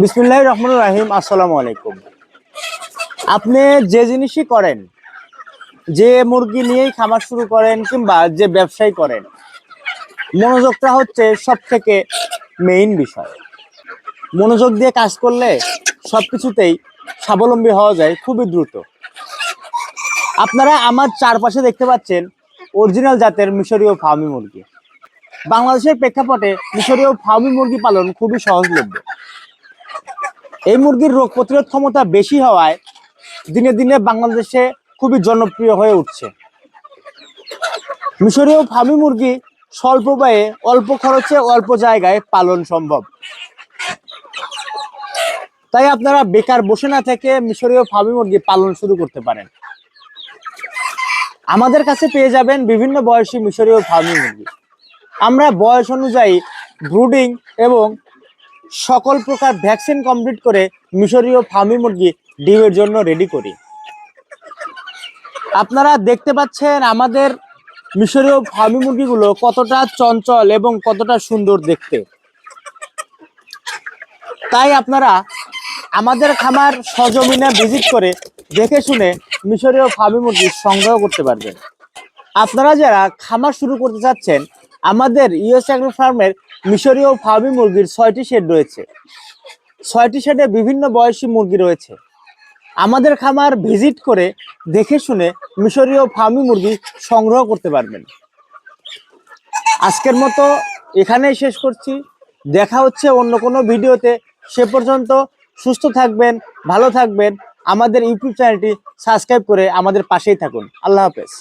বিসমুল্লাহ রহমান রাহিম, আসসালামু আলাইকুম। আপনি যে জিনিসই করেন, যে মুরগি নিয়েই খামার শুরু করেন কিংবা যে ব্যবসায় করেন, মনোযোগটা হচ্ছে সব থেকে মেইন বিষয়। মনোযোগ দিয়ে কাজ করলে সব কিছুতেই স্বাবলম্বী হওয়া যায় খুবই দ্রুত। আপনারা আমার চারপাশে দেখতে পাচ্ছেন অরিজিনাল জাতের মিশরীয় ফার্মি মুরগি। বাংলাদেশের প্রেক্ষাপটে মিশরীয় ফার্মি মুরগি পালন খুবই সহজলভ্য। এই মুরগির রোগ প্রতিরোধ ক্ষমতা বেশি হওয়ায় দিনে দিনে বাংলাদেশে খুবই জনপ্রিয় হয়ে উঠছে। মিশরীয় ফার্মি মুরগি স্বল্প ব্যয়ে, অল্প খরচে, অল্প জায়গায় পালন সম্ভব। তাই আপনারা বেকার বসে না থেকে মিশরীয় ফার্মি মুরগি পালন শুরু করতে পারেন। আমাদের কাছে পেয়ে যাবেন বিভিন্ন বয়সী মিশরীয় ফার্মি মুরগি। আমরা বয়স অনুযায়ী ব্রুডিং এবং সকল প্রকার ভ্যাকসিন কমপ্লিট করে মিশরীয় ফার্মি মুরগি ডিমের জন্য রেডি করি। আপনারা দেখতে পাচ্ছেন আমাদের মিশরীয় ফার্মি মুরগিগুলো কতটা চঞ্চল এবং কতটা সুন্দর দেখতে। তাই আপনারা আমাদের খামার সজমিনে ভিজিট করে দেখে শুনে মিশরীয় ফার্মি মুরগি সংগ্রহ করতে পারবেন। আপনারা যারা খামার শুরু করতে চাচ্ছেন আমাদের ইউএস অ্যাগ্রো ফার্মের মিশরীয় ফার্মি মুরগির ছয়টি শেড রয়েছে। ছয়টি শেডে বিভিন্ন বয়সী মুরগি রয়েছে। আমাদের খামার ভিজিট করে দেখে শুনে মিশরীয় ফার্মি মুরগি সংগ্রহ করতে পারবেন। আজকের মতো এখানেই শেষ করছি। দেখা হচ্ছে অন্য কোনো ভিডিওতে। সে পর্যন্ত সুস্থ থাকবেন, ভালো থাকবেন। আমাদের ইউটিউব চ্যানেলটি সাবস্ক্রাইব করে আমাদের পাশেই থাকুন। আল্লাহ হাফেজ।